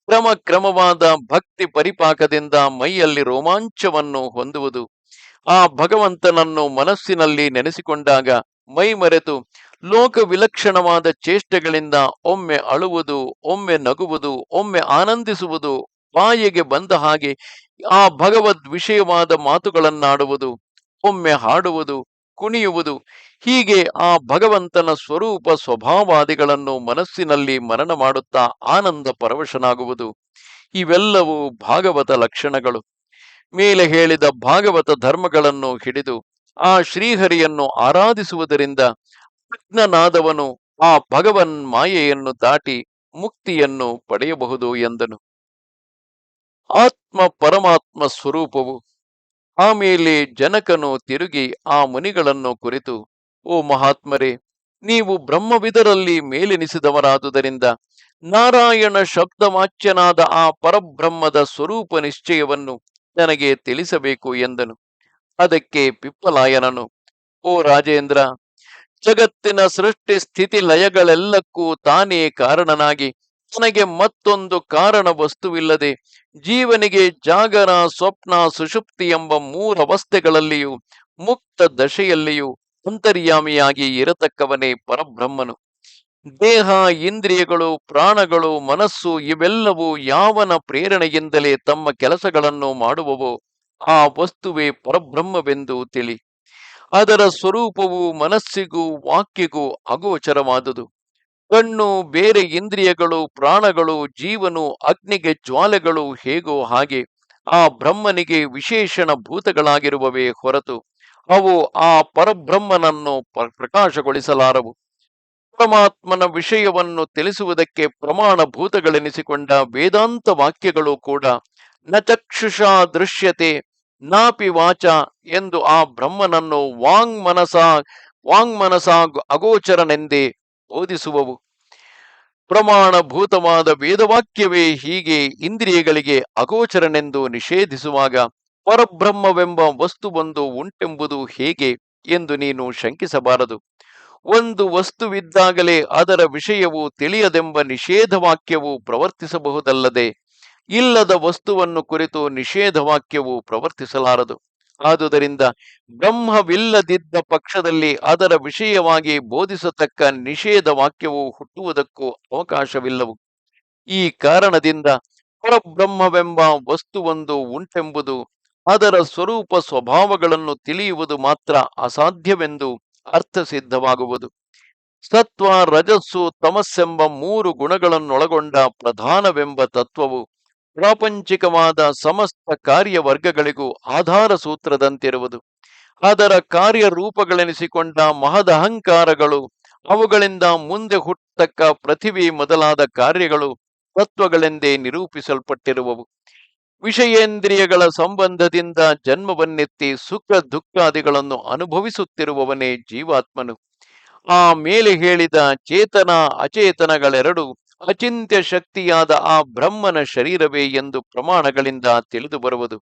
ಕ್ರಮ ಕ್ರಮವಾದ ಭಕ್ತಿ ಪರಿಪಾಕದಿಂದ ಮೈಯಲ್ಲಿ ರೋಮಾಂಚವನ್ನು ಹೊಂದುವುದು. ಆ ಭಗವಂತನನ್ನು ಮನಸ್ಸಿನಲ್ಲಿ ನೆನೆಸಿಕೊಂಡಾಗ ಮೈ ಮರೆತು ಲೋಕ ವಿಲಕ್ಷಣವಾದ ಚೇಷ್ಟೆಗಳಿಂದ ಒಮ್ಮೆ ಅಳುವುದು, ಒಮ್ಮೆ ನಗುವುದು, ಒಮ್ಮೆ ಆನಂದಿಸುವುದು, ಬಾಯಿಗೆ ಬಂದ ಹಾಗೆ ಆ ಭಗವದ್ ವಿಷಯವಾದ ಮಾತುಗಳನ್ನಾಡುವುದು. ಒಮ್ಮೆ ಹಾಡುವುದು, ಕುಣಿಯುವುದು, ಹೀಗೆ ಆ ಭಗವಂತನ ಸ್ವರೂಪ ಸ್ವಭಾವಾದಿಗಳನ್ನು ಮನಸ್ಸಿನಲ್ಲಿ ಮರಣ ಮಾಡುತ್ತಾ ಆನಂದ ಪರವಶನಾಗುವುದು. ಇವೆಲ್ಲವೂ ಭಾಗವತ ಲಕ್ಷಣಗಳು. ಮೇಲೆ ಹೇಳಿದ ಭಾಗವತ ಧರ್ಮಗಳನ್ನು ಹಿಡಿದು ಆ ಶ್ರೀಹರಿಯನ್ನು ಆರಾಧಿಸುವುದರಿಂದ ಪ್ರಜ್ಞನಾದವನು ಆ ಭಗವನ್ ಮಾಯೆಯನ್ನು ದಾಟಿ ಮುಕ್ತಿಯನ್ನು ಪಡೆಯಬಹುದು ಎಂದನು. ಆತ್ಮ ಪರಮಾತ್ಮ ಸ್ವರೂಪವು ಆಮೇಲೆ ಜನಕನು ತಿರುಗಿ ಆ ಮುನಿಗಳನ್ನು ಕುರಿತು, ಓ ಮಹಾತ್ಮರೇ, ನೀವು ಬ್ರಹ್ಮವಿದರಲ್ಲಿ ಮೇಲೆನಿಸಿದವರಾದುದರಿಂದ ನಾರಾಯಣ ಶಬ್ದವಾಚ್ಯನಾದ ಆ ಪರಬ್ರಹ್ಮದ ಸ್ವರೂಪ ನಿಶ್ಚಯವನ್ನು ನನಗೆ ತಿಳಿಸಬೇಕು ಎಂದನು. ಅದಕ್ಕೆ ಪಿಪ್ಪಲಾಯನನು, ಓ ರಾಜೇಂದ್ರ, ಜಗತ್ತಿನ ಸೃಷ್ಟಿ ಸ್ಥಿತಿ ಲಯಗಳೆಲ್ಲಕ್ಕೂ ತಾನೇ ಕಾರಣನಾಗಿ ತನಗೆ ಮತ್ತೊಂದು ಕಾರಣ ವಸ್ತುವಿಲ್ಲದೆ ಜೀವನಿಗೆ ಜಾಗರ ಸ್ವಪ್ನ ಸುಷುಪ್ತಿ ಎಂಬ ಮೂರು ಅವಸ್ಥೆಗಳಲ್ಲಿಯೂ ಮುಕ್ತ ದಶೆಯಲ್ಲಿಯೂ ಅಂತರ್ಯಾಮಿಯಾಗಿ ಇರತಕ್ಕವನೇ ಪರಬ್ರಹ್ಮನು. ದೇಹ, ಇಂದ್ರಿಯಗಳು, ಪ್ರಾಣಗಳು, ಮನಸ್ಸು ಇವೆಲ್ಲವೂ ಯಾವನ ಪ್ರೇರಣೆಯಿಂದಲೇ ತಮ್ಮ ಕೆಲಸಗಳನ್ನು ಮಾಡುವವೋ ಆ ವಸ್ತುವೇ ಪರಬ್ರಹ್ಮವೆಂದು ತಿಳಿ. ಅದರ ಸ್ವರೂಪವು ಮನಸ್ಸಿಗೂ ವಾಕ್ಯಗೂ ಅಗೋಚರವಾದುದು. ಕಣ್ಣು, ಬೇರೆ ಇಂದ್ರಿಯಗಳು, ಪ್ರಾಣಗಳು, ಜೀವನು, ಅಗ್ನಿಗೆ ಜ್ವಾಲೆಗಳು ಹೇಗೋ ಹಾಗೆ ಆ ಬ್ರಹ್ಮನಿಗೆ ವಿಶೇಷಣ ಭೂತಗಳಾಗಿರುವವೇ ಹೊರತು ಅವು ಆ ಪರಬ್ರಹ್ಮನನ್ನು ಪ್ರಕಾಶಗೊಳಿಸಲಾರವು. ಪರಮಾತ್ಮನ ವಿಷಯವನ್ನು ತಿಳಿಸುವುದಕ್ಕೆ ಪ್ರಮಾಣ ಭೂತಗಳೆನಿಸಿಕೊಂಡ ವೇದಾಂತ ವಾಕ್ಯಗಳು ಕೂಡ ನ ಚಕ್ಷುಷಾ ದೃಶ್ಯತೆ ನಾಪಿ ವಾಚ ಎಂದು ಆ ಬ್ರಹ್ಮನನ್ನು ವಾಂಗ್ ಮನಸ ವಾಂಗ್ ಮನಸ ಅಗೋಚರನೆಂದೇ ಬೋಧಿಸುವವು. ಪ್ರಮಾಣಭೂತವಾದ ವೇದವಾಕ್ಯವೇ ಹೀಗೆ ಇಂದ್ರಿಯಗಳಿಗೆ ಅಗೋಚರನೆಂದು ನಿಷೇಧಿಸುವಾಗ ಪರಬ್ರಹ್ಮವೆಂಬ ವಸ್ತುವೊಂದು ಉಂಟೆಂಬುದು ಹೇಗೆ ಎಂದು ನೀನು ಶಂಕಿಸಬಾರದು. ಒಂದು ವಸ್ತುವಿದ್ದಾಗಲೇ ಅದರ ವಿಷಯವು ತಿಳಿಯದೆಂಬ ನಿಷೇಧ ವಾಕ್ಯವು ಪ್ರವರ್ತಿಸಬಹುದಲ್ಲದೆ ಇಲ್ಲದ ವಸ್ತುವನ್ನು ಕುರಿತು ನಿಷೇಧ ವಾಕ್ಯವು ಪ್ರವರ್ತಿಸಲಾರದು. ಆದುದರಿಂದ ಬ್ರಹ್ಮವಿಲ್ಲದಿದ್ದ ಪಕ್ಷದಲ್ಲಿ ಅದರ ವಿಷಯವಾಗಿ ಬೋಧಿಸತಕ್ಕ ನಿಷೇಧ ವಾಕ್ಯವು ಹುಟ್ಟುವುದಕ್ಕೂ ಅವಕಾಶವಿಲ್ಲವು. ಈ ಕಾರಣದಿಂದ ಪರಬ್ರಹ್ಮವೆಂಬ ವಸ್ತುವೊಂದು ಉಂಟೆಂಬುದು ಅದರ ಸ್ವರೂಪ ಸ್ವಭಾವಗಳನ್ನು ತಿಳಿಯುವುದು ಮಾತ್ರ ಅಸಾಧ್ಯವೆಂದು ಅರ್ಥಸಿದ್ಧವಾಗುವುದು. ಸತ್ವ ರಜಸ್ಸು ತಮಸ್ಸೆಂಬ ಮೂರು ಗುಣಗಳನ್ನೊಳಗೊಂಡ ಪ್ರಧಾನವೆಂಬ ತತ್ವವು ಪ್ರಾಪಂಚಿಕವಾದ ಸಮಸ್ತ ಕಾರ್ಯವರ್ಗಗಳಿಗೂ ಆಧಾರ ಸೂತ್ರದಂತಿರುವುದು. ಅದರ ಕಾರ್ಯರೂಪಗಳೆನಿಸಿಕೊಂಡ ಮಹದಹಂಕಾರಗಳು ಅವುಗಳಿಂದ ಮುಂದೆ ಹುಟ್ಟತಕ್ಕ ಪ್ರತಿಭೆ ಮೊದಲಾದ ಕಾರ್ಯಗಳು ತತ್ವಗಳೆಂದೇ ನಿರೂಪಿಸಲ್ಪಟ್ಟಿರುವವು. ವಿಷಯೇಂದ್ರಿಯಗಳ ಸಂಬಂಧದಿಂದ ಜನ್ಮವನ್ನೆತ್ತಿ ಸುಖ ದುಃಖಾದಿಗಳನ್ನು ಅನುಭವಿಸುತ್ತಿರುವವನೇ ಜೀವಾತ್ಮನು. ಆ ಮೇಲೆ ಹೇಳಿದ ಚೇತನ ಅಚೇತನಗಳೆರಡು ಅಚಿಂತ್ಯ ಶಕ್ತಿಯಾದ ಆ ಬ್ರಹ್ಮನ ಶರೀರವೇ ಎಂದು ಪ್ರಮಾಣಗಳಿಂದ ತಿಳಿದು ಬರುವುದು.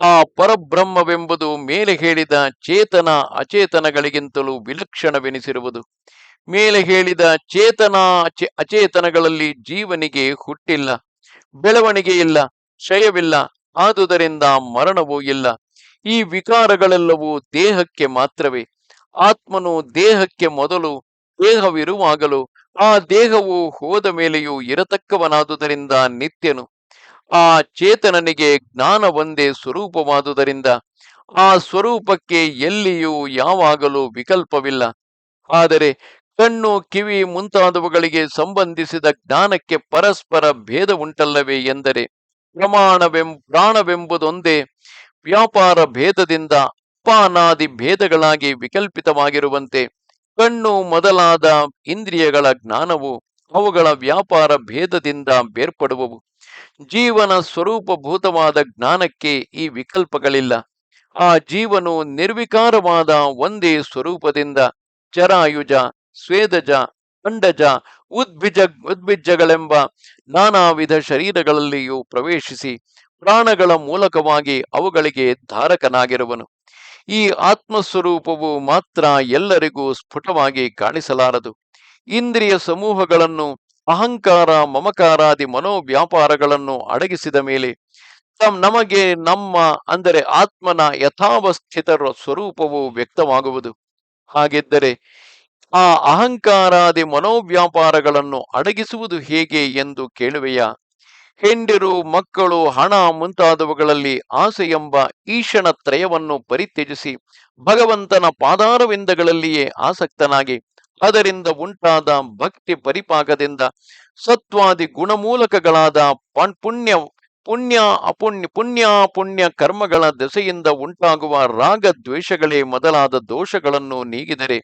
ಆ ಪರಬ್ರಹ್ಮವೆಂಬುದು ಮೇಲೆ ಹೇಳಿದ ಚೇತನ ಅಚೇತನಗಳಿಗಿಂತಲೂ ವಿಲಕ್ಷಣವೆನಿಸಿರುವುದು. ಮೇಲೆ ಹೇಳಿದ ಚೇತನ ಅಚೇತನಗಳಲ್ಲಿ ಜೀವನಿಗೆ ಹುಟ್ಟಿಲ್ಲ, ಬೆಳವಣಿಗೆ ಇಲ್ಲ ಕ್ಷಯವಿಲ್ಲ ಆದುದರಿಂದ ಮರಣವೂ ಇಲ್ಲ. ಈ ವಿಕಾರಗಳೆಲ್ಲವೂ ದೇಹಕ್ಕೆ ಮಾತ್ರವೇ. ಆತ್ಮನು ದೇಹಕ್ಕೆ ಮೊದಲು ದೇಹವಿರುವಾಗಲೂ ಆ ದೇಹವು ಹೋದ ಮೇಲೆಯೂ ಇರತಕ್ಕವನಾದುದರಿಂದ ನಿತ್ಯನು. ಆ ಚೇತನನಿಗೆ ಜ್ಞಾನ ಒಂದೇ ಸ್ವರೂಪವಾದುದರಿಂದ ಆ ಸ್ವರೂಪಕ್ಕೆ ಎಲ್ಲಿಯೂ ಯಾವಾಗಲೂ ವಿಕಲ್ಪವಿಲ್ಲ. ಆದರೆ ಕಣ್ಣು, ಕಿವಿ ಮುಂತಾದವುಗಳಿಗೆ ಸಂಬಂಧಿಸಿದ ಜ್ಞಾನಕ್ಕೆ ಪರಸ್ಪರ ಭೇದ ಉಂಟಲ್ಲವೇ ಎಂದರೆ ಪ್ರಮಾಣವೆಂ ಪ್ರಾಣವೆಂಬುದೊಂದೇ ವ್ಯಾಪಾರ ಭೇದದಿಂದ ಅಪಾನಾದಿ ಭೇದಗಳಾಗಿ ವಿಕಲ್ಪಿತವಾಗಿರುವಂತೆ ಕಣ್ಣು ಮೊದಲಾದ ಇಂದ್ರಿಯಗಳ ಜ್ಞಾನವು ಅವುಗಳ ವ್ಯಾಪಾರ ಭೇದದಿಂದ ಬೇರ್ಪಡುವವು. ಜೀವನ ಸ್ವರೂಪಭೂತವಾದ ಜ್ಞಾನಕ್ಕೆ ಈ ವಿಕಲ್ಪಗಳಿಲ್ಲ. ಆ ಜೀವನು ನಿರ್ವಿಕಾರವಾದ ಒಂದೇ ಸ್ವರೂಪದಿಂದ ಚರಾಯುಜ, ಸ್ವೇದಜ ಅಂಡಜ ಉದ್ಭಿಜ ಉದ್ಭಿಜಗಳೆಂಬ ನಾನಾ ವಿಧ ಶರೀರಗಳಲ್ಲಿಯೂ ಪ್ರವೇಶಿಸಿ ಪ್ರಾಣಗಳ ಮೂಲಕವಾಗಿ ಅವುಗಳಿಗೆ ಧಾರಕನಾಗಿರುವನು. ಈ ಆತ್ಮಸ್ವರೂಪವು ಮಾತ್ರ ಎಲ್ಲರಿಗೂ ಸ್ಫುಟವಾಗಿ ಕಾಣಿಸಲಾರದು. ಇಂದ್ರಿಯ ಸಮೂಹಗಳನ್ನು, ಅಹಂಕಾರ, ಮಮಕಾರಾದಿ ಮನೋವ್ಯಾಪಾರಗಳನ್ನು ಅಡಗಿಸಿದ ಮೇಲೆ ತಮ್ ನಮಗೆ ನಮ್ಮ, ಅಂದರೆ ಆತ್ಮನ ಯಥಾವಸ್ಥಿತ ಸ್ವರೂಪವು ವ್ಯಕ್ತವಾಗುವುದು. ಹಾಗಿದ್ದರೆ ಆ ಅಹಂಕಾರಾದಿ ಮನೋವ್ಯಾಪಾರಗಳನ್ನು ಅಡಗಿಸುವುದು ಹೇಗೆ ಎಂದು ಕೇಳುವೆಯಾ? ಹೆಂಡಿರು, ಮಕ್ಕಳು, ಹಣ ಮುಂತಾದವುಗಳಲ್ಲಿ ಆಸೆ ಎಂಬ ಈಶನ ತ್ರಯವನ್ನು ಪರಿತ್ಯಜಿಸಿ ಭಗವಂತನ ಪಾದಾರವಿಂದಗಳಲ್ಲಿಯೇ ಆಸಕ್ತನಾಗಿ ಅದರಿಂದ ಉಂಟಾದ ಭಕ್ತಿ ಪರಿಪಾಕದಿಂದ ಸತ್ವಾದಿ ಗುಣಮೂಲಕಗಳಾದ ಪುಣ್ಯ ಪುಣ್ಯ ಅಪುಣ್ಯ ಪುಣ್ಯ ಪುಣ್ಯ ಕರ್ಮಗಳ ದೆಸೆಯಿಂದ ಉಂಟಾಗುವ ರಾಗ ದ್ವೇಷಗಳೇ ಮೊದಲಾದ ದೋಷಗಳನ್ನು ನೀಗಿದರೆ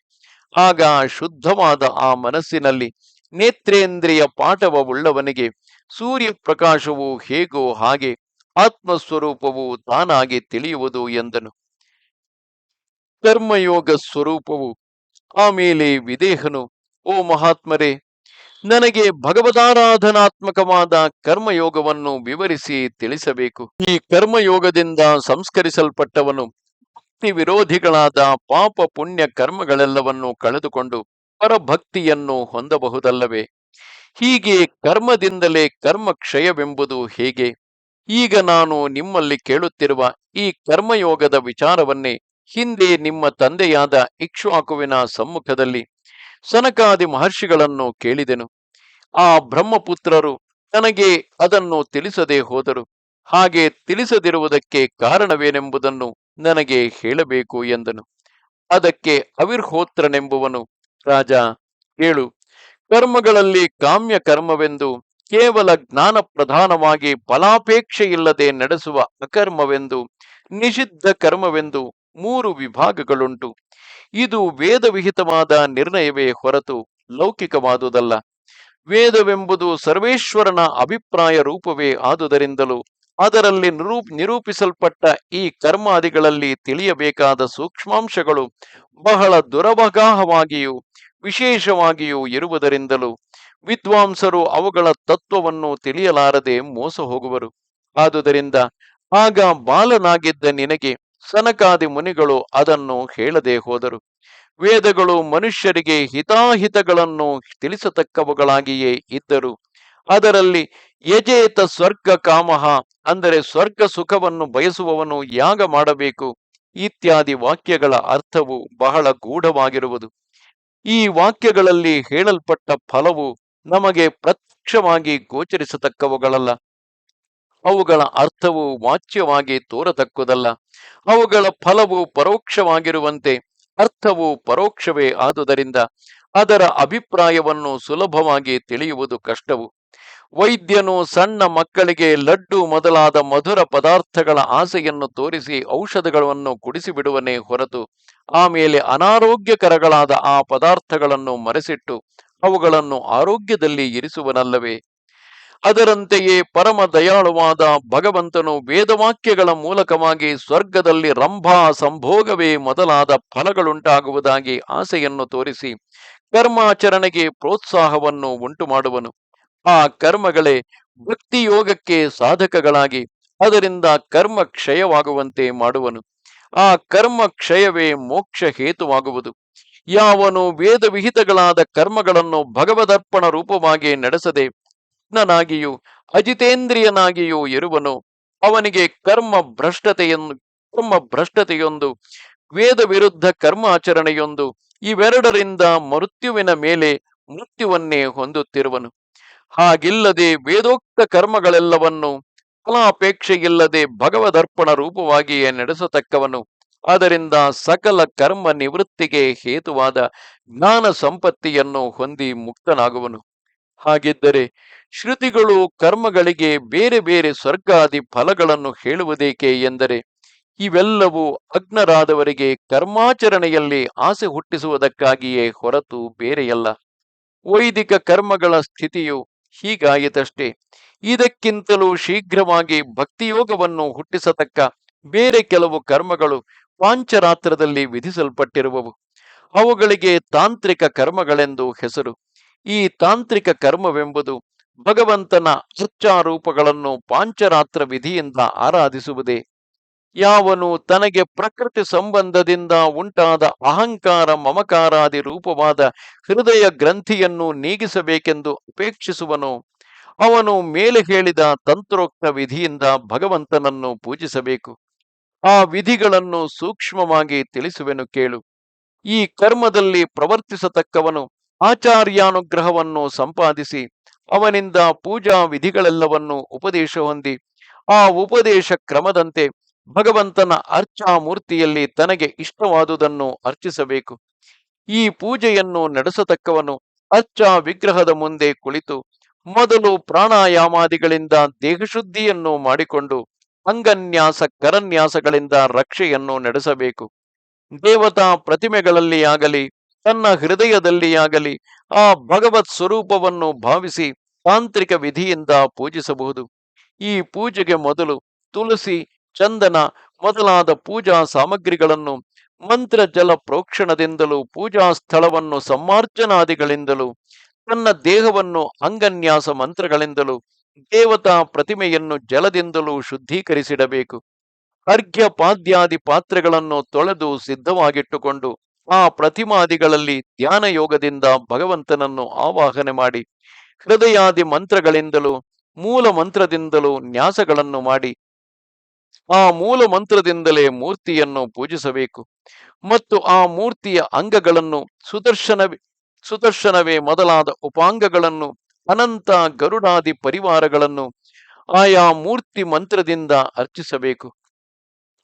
ಆಗ ಶುದ್ಧವಾದ ಆ ಮನಸ್ಸಿನಲ್ಲಿ ನೇತ್ರೇಂದ್ರಿಯ ಪಾಠವವುಳ್ಳವನಿಗೆ ಸೂರ್ಯ ಪ್ರಕಾಶವು ಹೇಗೋ ಹಾಗೆ ಆತ್ಮಸ್ವರೂಪವು ತಾನಾಗಿ ತಿಳಿಯುವುದು ಎಂದನು. ಕರ್ಮಯೋಗ ಸ್ವರೂಪವು ಆಮೇಲೆ ವಿದೇಹನು, ಓ ಮಹಾತ್ಮರೇ, ನನಗೆ ಭಗವದಾರಾಧನಾತ್ಮಕವಾದ ಕರ್ಮಯೋಗವನ್ನು ವಿವರಿಸಿ ತಿಳಿಸಬೇಕು. ಈ ಕರ್ಮಯೋಗದಿಂದ ಸಂಸ್ಕರಿಸಲ್ಪಟ್ಟವನು ಭಕ್ತಿ ವಿರೋಧಿಗಳಾದ ಪಾಪ ಪುಣ್ಯ ಕರ್ಮಗಳೆಲ್ಲವನ್ನು ಕಳೆದುಕೊಂಡು ಪರಭಕ್ತಿಯನ್ನು ಹೊಂದಬಹುದಲ್ಲವೇ? ಹೀಗೆ ಕರ್ಮದಿಂದಲೇ ಕರ್ಮ ಕ್ಷಯವೆಂಬುದು ಹೇಗೆ? ಈಗ ನಾನು ನಿಮ್ಮಲ್ಲಿ ಕೇಳುತ್ತಿರುವ ಈ ಕರ್ಮಯೋಗದ ವಿಚಾರವನ್ನೇ ಹಿಂದೆ ನಿಮ್ಮ ತಂದೆಯಾದ ಇಕ್ಷ್ವಾಕುವಿನ ಸಮ್ಮುಖದಲ್ಲಿ ಸನಕಾದಿ ಮಹರ್ಷಿಗಳನ್ನು ಕೇಳಿದೆನು. ಆ ಬ್ರಹ್ಮಪುತ್ರರು ನನಗೆ ಅದನ್ನು ತಿಳಿಸದೆ ಹೋದರು. ಹಾಗೆ ತಿಳಿಸದಿರುವುದಕ್ಕೆ ಕಾರಣವೇನೆಂಬುದನ್ನು ನನಗೆ ಹೇಳಬೇಕು ಎಂದನು. ಅದಕ್ಕೆ ಅವಿರ್ಹೋತ್ರನೆಂಬುವನು. ರಾಜ, ಕೇಳು. ಕರ್ಮಗಳಲ್ಲಿ ಕಾಮ್ಯ ಕರ್ಮವೆಂದು ಕೇವಲ ಜ್ಞಾನ ಪ್ರಧಾನವಾಗಿ ಫಲಾಪೇಕ್ಷೆಯಿಲ್ಲದೆ ನಡೆಸುವ ಅಕರ್ಮವೆಂದು, ನಿಷಿದ್ಧ ಕರ್ಮವೆಂದು ಮೂರು ವಿಭಾಗಗಳುಂಟು. ಇದು ವೇದವಿಹಿತವಾದ ನಿರ್ಣಯವೇ ಹೊರತು ಲೌಕಿಕವಾದುದಲ್ಲ. ವೇದವೆಂಬುದು ಸರ್ವೇಶ್ವರನ ಅಭಿಪ್ರಾಯ ರೂಪವೇ ಆದುದರಿಂದಲೂ ಅದರಲ್ಲಿ ನಿರೂಪ್, ನಿರೂಪಿಸಲ್ಪಟ್ಟ ಈ ಕರ್ಮಾದಿಗಳಲ್ಲಿ ತಿಳಿಯಬೇಕಾದ ಸೂಕ್ಷ್ಮಾಂಶಗಳು ಬಹಳ ದುರವಗಾಹವಾಗಿಯೂ ವಿಶೇಷವಾಗಿಯೂ ಇರುವುದರಿಂದಲೂ ವಿದ್ವಾಂಸರು ಅವುಗಳ ತತ್ವವನ್ನು ತಿಳಿಯಲಾರದೆ ಮೋಸ ಹೋಗುವರು. ಆದುದರಿಂದ ಆಗ ಬಾಲನಾಗಿದ್ದ ನಿನಗೆ ಸನಕಾದಿ ಮುನಿಗಳು ಅದನ್ನು ಹೇಳದೆ ಹೋದರು. ವೇದಗಳು ಮನುಷ್ಯರಿಗೆ ಹಿತಾಹಿತಗಳನ್ನು ತಿಳಿಸತಕ್ಕವುಗಳಾಗಿಯೇ ಇದ್ದರು. ಅದರಲ್ಲಿ ಯಜೇತ ಸ್ವರ್ಗ ಕಾಮಹ ಅಂದರೆ ಸ್ವರ್ಗ ಸುಖವನ್ನು ಬಯಸುವವನು ಯಾಗ ಮಾಡಬೇಕು ಇತ್ಯಾದಿ ವಾಕ್ಯಗಳ ಅರ್ಥವು ಬಹಳ ಗೂಢವಾಗಿರುವುದು. ಈ ವಾಕ್ಯಗಳಲ್ಲಿ ಹೇಳಲ್ಪಟ್ಟ ಫಲವು ನಮಗೆ ಪ್ರತ್ಯಕ್ಷವಾಗಿ ಗೋಚರಿಸತಕ್ಕವುಗಳಲ್ಲ. ಅವುಗಳ ಅರ್ಥವು ವಾಚ್ಯವಾಗಿ ತೋರತಕ್ಕುದಲ್ಲ. ಅವುಗಳ ಫಲವು ಪರೋಕ್ಷವಾಗಿರುವಂತೆ ಅರ್ಥವು ಪರೋಕ್ಷವೇ ಆದುದರಿಂದ ಅದರ ಅಭಿಪ್ರಾಯವನ್ನು ಸುಲಭವಾಗಿ ತಿಳಿಯುವುದು ಕಷ್ಟವು. ವೈದ್ಯನು ಸಣ್ಣ ಮಕ್ಕಳಿಗೆ ಲಡ್ಡು ಮೊದಲಾದ ಮಧುರ ಪದಾರ್ಥಗಳ ಆಸೆಯನ್ನು ತೋರಿಸಿ ಔಷಧಗಳನ್ನು ಕುಡಿಸಿಬಿಡುವನೇ ಹೊರತು ಆಮೇಲೆ ಅನಾರೋಗ್ಯಕರಗಳಾದ ಆ ಪದಾರ್ಥಗಳನ್ನು ಮರೆಸಿಟ್ಟು ಅವುಗಳನ್ನು ಆರೋಗ್ಯದಲ್ಲಿ ಇರಿಸುವನಲ್ಲವೇ? ಅದರಂತೆಯೇ ಪರಮ ದಯಾಳುವಾದ ಭಗವಂತನು ವೇದವಾಕ್ಯಗಳ ಮೂಲಕವಾಗಿ ಸ್ವರ್ಗದಲ್ಲಿ ರಂಭಾ ಸಂಭೋಗವೇ ಮೊದಲಾದ ಫಲಗಳುಂಟಾಗುವುದಾಗಿ ಆಸೆಯನ್ನು ತೋರಿಸಿ ಕರ್ಮಾಚರಣೆಗೆ ಪ್ರೋತ್ಸಾಹವನ್ನು ಉಂಟು ಮಾಡುವನು ಆ ಕರ್ಮಗಳೇ ಭಕ್ತಿಯೋಗಕ್ಕೆ ಸಾಧಕಗಳಾಗಿ, ಅದರಿಂದ ಕರ್ಮ ಕ್ಷಯವಾಗುವಂತೆ ಮಾಡುವನು. ಆ ಕರ್ಮ ಕ್ಷಯವೇ ಮೋಕ್ಷ ಹೇತುವಾಗುವುದು. ಯಾವನು ವೇದ ವಿಹಿತಗಳಾದ ಕರ್ಮಗಳನ್ನು ಭಗವದರ್ಪಣ ರೂಪವಾಗಿ ನಡೆಸದೆ ಕೃಷ್ಣನಾಗಿಯೂ ಅಜಿತೇಂದ್ರಿಯನಾಗಿಯೂ ಇರುವನು, ಅವನಿಗೆ ಕರ್ಮ ಭ್ರಷ್ಟತೆಯನ್ನು ಕರ್ಮ ಭ್ರಷ್ಟತೆಯೊಂದು ವೇದ ವಿರುದ್ಧ ಕರ್ಮಾಚರಣೆಯೊಂದು, ಇವೆರಡರಿಂದ ಮೃತ್ಯುವಿನ ಮೇಲೆ ಮೃತ್ಯುವನ್ನೇ ಹೊಂದುತ್ತಿರುವನು. ಹಾಗಿಲ್ಲದೆ ವೇದೋಕ್ತ ಕರ್ಮಗಳೆಲ್ಲವನ್ನು ಫಲಾಪೇಕ್ಷೆಯಿಲ್ಲದೆ ಭಗವದರ್ಪಣ ರೂಪವಾಗಿಯೇ ನಡೆಸತಕ್ಕವನು. ಅದರಿಂದ ಸಕಲ ಕರ್ಮ ನಿವೃತ್ತಿಗೆ ಹೇತುವಾದ ಜ್ಞಾನ ಸಂಪತ್ತಿಯನ್ನು ಹೊಂದಿ ಮುಕ್ತನಾಗುವನು. ಹಾಗಿದ್ದರೆ ಶ್ರುತಿಗಳು ಕರ್ಮಗಳಿಗೆ ಬೇರೆ ಬೇರೆ ಸ್ವರ್ಗಾದಿ ಫಲಗಳನ್ನು ಹೇಳುವುದೇಕೆ ಎಂದರೆ, ಇವೆಲ್ಲವೂ ಅಗ್ನರಾದವರಿಗೆ ಕರ್ಮಾಚರಣೆಯಲ್ಲಿ ಆಸೆ ಹುಟ್ಟಿಸುವುದಕ್ಕಾಗಿಯೇ ಹೊರತು ಬೇರೆಯಲ್ಲ. ವೈದಿಕ ಕರ್ಮಗಳ ಸ್ಥಿತಿಯು ಹೀಗಾಯಿತಷ್ಟೇ ಇದಕ್ಕಿಂತಲೂ ಶೀಘ್ರವಾಗಿ ಭಕ್ತಿಯೋಗವನ್ನು ಹುಟ್ಟಿಸತಕ್ಕ ಬೇರೆ ಕೆಲವು ಕರ್ಮಗಳು ಪಾಂಚರಾತ್ರದಲ್ಲಿ ವಿಧಿಸಲ್ಪಟ್ಟಿರುವವು. ಅವುಗಳಿಗೆ ತಾಂತ್ರಿಕ ಕರ್ಮಗಳೆಂದು ಹೆಸರು. ಈ ತಾಂತ್ರಿಕ ಕರ್ಮವೆಂಬುದು ಭಗವಂತನ ಅರ್ಚಾರೂಪಗಳನ್ನು ಪಾಂಚರಾತ್ರ ವಿಧಿಯಿಂದ ಆರಾಧಿಸುವುದೇ. ಯಾವನು ತನಗೆ ಪ್ರಕೃತಿ ಸಂಬಂಧದಿಂದ ಉಂಟಾದ ಅಹಂಕಾರ ಮಮಕಾರಾದಿ ರೂಪವಾದ ಹೃದಯ ಗ್ರಂಥಿಯನ್ನು ನೀಗಿಸಬೇಕೆಂದು ಅಪೇಕ್ಷಿಸುವನು. ಅವನು ಮೇಲೆ ಹೇಳಿದ ತಂತ್ರೋಕ್ತ ವಿಧಿಯಿಂದ ಭಗವಂತನನ್ನು ಪೂಜಿಸಬೇಕು. ಆ ವಿಧಿಗಳನ್ನು ಸೂಕ್ಷ್ಮವಾಗಿ ತಿಳಿಸುವೆನು ಕೇಳು. ಈ ಕರ್ಮದಲ್ಲಿ ಪ್ರವರ್ತಿಸತಕ್ಕವನು ಆಚಾರ್ಯಾನುಗ್ರಹವನ್ನು ಸಂಪಾದಿಸಿ ಅವನಿಂದ ಪೂಜಾ ವಿಧಿಗಳೆಲ್ಲವನ್ನು ಉಪದೇಶ ಹೊಂದಿ. ಆ ಉಪದೇಶ ಕ್ರಮದಂತೆ ಭಗವಂತನ ಅರ್ಚಾ ಮೂರ್ತಿಯಲ್ಲಿ ತನಗೆ ಇಷ್ಟವಾದುದನ್ನು ಅರ್ಚಿಸಬೇಕು. ಈ ಪೂಜೆಯನ್ನು ನಡೆಸತಕ್ಕವನು ಅರ್ಚಾ ವಿಗ್ರಹದ ಮುಂದೆ ಕುಳಿತು ಮೊದಲು ಪ್ರಾಣಾಯಾಮಾದಿಗಳಿಂದ ದೇಹಶುದ್ಧಿಯನ್ನು ಮಾಡಿಕೊಂಡು ಅಂಗನ್ಯಾಸ ಕರನ್ಯಾಸಗಳಿಂದ ರಕ್ಷೆಯನ್ನು ನಡೆಸಬೇಕು. ದೇವತಾ ಪ್ರತಿಮೆಗಳಲ್ಲಿ ಆಗಲಿ, ತನ್ನ ಹೃದಯದಲ್ಲಿ ಆಗಲಿ ಆ ಭಗವತ್ ಸ್ವರೂಪವನ್ನು ಭಾವಿಸಿ ತಾಂತ್ರಿಕ ವಿಧಿಯಿಂದ ಪೂಜಿಸಬಹುದು. ಈ ಪೂಜೆಗೆ ಮೊದಲು ತುಳಸಿ ಚಂದನ ಮೊದಲಾದ ಪೂಜಾ ಸಾಮಗ್ರಿಗಳನ್ನು ಮಂತ್ರ ಜಲ ಪ್ರೋಕ್ಷಣದಿಂದಲೂ ಪೂಜಾ ಸ್ಥಳವನ್ನು ಸಮ್ಮಾರ್ಜನಾದಿಗಳಿಂದಲೂ, ತನ್ನ ದೇಹವನ್ನು ಅಂಗನ್ಯಾಸ ಮಂತ್ರಗಳಿಂದಲೂ, ದೇವತಾ ಪ್ರತಿಮೆಯನ್ನು ಜಲದಿಂದಲೂ ಶುದ್ಧೀಕರಿಸಿಡಬೇಕು. ಅರ್ಘ್ಯ ಪಾದ್ಯಾದಿ ಪಾತ್ರೆಗಳನ್ನು ತೊಳೆದು ಸಿದ್ಧವಾಗಿಟ್ಟುಕೊಂಡು ಆ ಪ್ರತಿಮಾದಿಗಳಲ್ಲಿ ಧ್ಯಾನ ಯೋಗದಿಂದ ಭಗವಂತನನ್ನು ಆವಾಹನೆ ಮಾಡಿ, ಹೃದಯಾದಿ ಮಂತ್ರಗಳಿಂದಲೂ, ಮೂಲ ಮಂತ್ರದಿಂದಲೂ ನ್ಯಾಸಗಳನ್ನು ಮಾಡಿ ಆ ಮೂಲ ಮಂತ್ರದಿಂದಲೇ ಮೂರ್ತಿಯನ್ನು ಪೂಜಿಸಬೇಕು. ಮತ್ತು ಆ ಮೂರ್ತಿಯ ಅಂಗಗಳನ್ನು ಸುದರ್ಶನ ಸುದರ್ಶನವೇ ಮೊದಲಾದ ಉಪಾಂಗಗಳನ್ನು, ಅನಂತ ಗರುಡಾದಿ ಪರಿವಾರಗಳನ್ನು ಆಯಾ ಮೂರ್ತಿ ಮಂತ್ರದಿಂದ ಅರ್ಚಿಸಬೇಕು.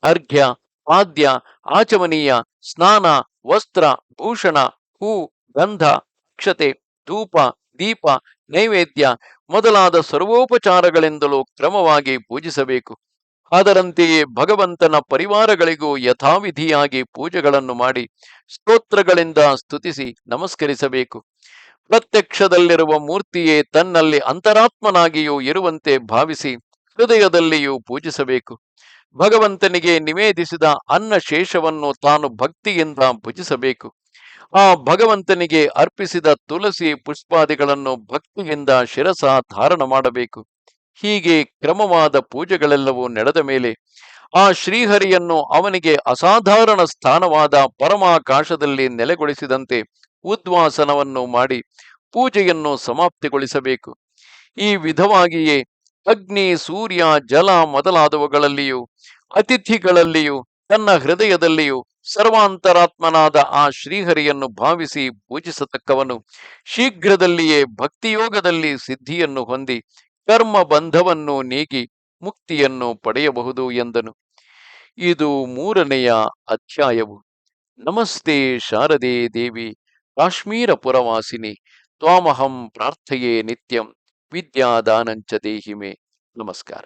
ಅರ್ಘ್ಯ ಆದ್ಯ ಆಚಮನೀಯ, ಸ್ನಾನ, ವಸ್ತ್ರ, ಭೂಷಣ, ಹೂ, ಗಂಧ, ಅಕ್ಷತೆ, ಧೂಪ, ದೀಪ, ನೈವೇದ್ಯ ಮೊದಲಾದ ಸರ್ವೋಪಚಾರಗಳಿಂದಲೂ ಕ್ರಮವಾಗಿ ಪೂಜಿಸಬೇಕು. ಅದರಂತೆಯೇ ಭಗವಂತನ ಪರಿವಾರಗಳಿಗೂ ಯಥಾವಿಧಿಯಾಗಿ ಪೂಜೆಗಳನ್ನು ಮಾಡಿ ಸ್ತೋತ್ರಗಳಿಂದ ಸ್ತುತಿಸಿ ನಮಸ್ಕರಿಸಬೇಕು. ಪ್ರತ್ಯಕ್ಷದಲ್ಲಿರುವ ಮೂರ್ತಿಯೇ ತನ್ನಲ್ಲಿ ಅಂತರಾತ್ಮನಾಗಿಯೂ ಇರುವಂತೆ ಭಾವಿಸಿ ಹೃದಯದಲ್ಲಿಯೂ ಪೂಜಿಸಬೇಕು. ಭಗವಂತನಿಗೆ ನಿವೇದಿಸಿದ ಅನ್ನ ಶೇಷವನ್ನು ತಾನು ಭಕ್ತಿಯಿಂದ ಭುಜಿಸಬೇಕು ಆ ಭಗವಂತನಿಗೆ ಅರ್ಪಿಸಿದ ತುಳಸಿ ಪುಷ್ಪಾದಿಗಳನ್ನು ಭಕ್ತಿಯಿಂದ ಶಿರಸ ಧಾರಣ ಮಾಡಬೇಕು. ಹೀಗೆ ಕ್ರಮವಾದ ಪೂಜೆಗಳೆಲ್ಲವೂ ನಡೆದ ಮೇಲೆ ಆ ಶ್ರೀಹರಿಯನ್ನು ಅವನಿಗೆ ಅಸಾಧಾರಣ ಸ್ಥಾನವಾದ ಪರಮಾಕಾಶದಲ್ಲಿ ನೆಲೆಗೊಳಿಸಿದಂತೆ ಉದ್ವಾಸನವನ್ನು ಮಾಡಿ ಪೂಜೆಯನ್ನು ಸಮಾಪ್ತಿಗೊಳಿಸಬೇಕು. ಈ ವಿಧವಾಗಿಯೇ ಅಗ್ನಿ, ಸೂರ್ಯ, ಜಲ ಮೊದಲಾದವುಗಳಲ್ಲಿಯೂ, ಅತಿಥಿಗಳಲ್ಲಿಯೂ, ತನ್ನ ಹೃದಯದಲ್ಲಿಯೂ ಸರ್ವಾಂತರಾತ್ಮನಾದ ಆ ಶ್ರೀಹರಿಯನ್ನು ಭಾವಿಸಿ ಪೂಜಿಸತಕ್ಕವನು ಶೀಘ್ರದಲ್ಲಿಯೇ ಭಕ್ತಿಯೋಗದಲ್ಲಿ ಸಿದ್ಧಿಯನ್ನು ಹೊಂದಿ ಕರ್ಮ ಬಂಧವನ್ನು ನೀಗಿ ಮುಕ್ತಿಯನ್ನು ಪಡೆಯಬಹುದು ಎಂದನು. ಇದು ಮೂರನೆಯ ಅಧ್ಯಾಯವು. ನಮಸ್ತೆ ಶಾರದೆ ದೇವಿ, ಕಾಶ್ಮೀರ ಪುರವಾಸಿನಿ, ತ್ವಾಮಹಂ ಪ್ರಾರ್ಥಯೇ ನಿತ್ಯಂ, ವಿದ್ಯಾದಾನಂಚ ದೇಹಿಮೆ. ನಮಸ್ಕಾರ.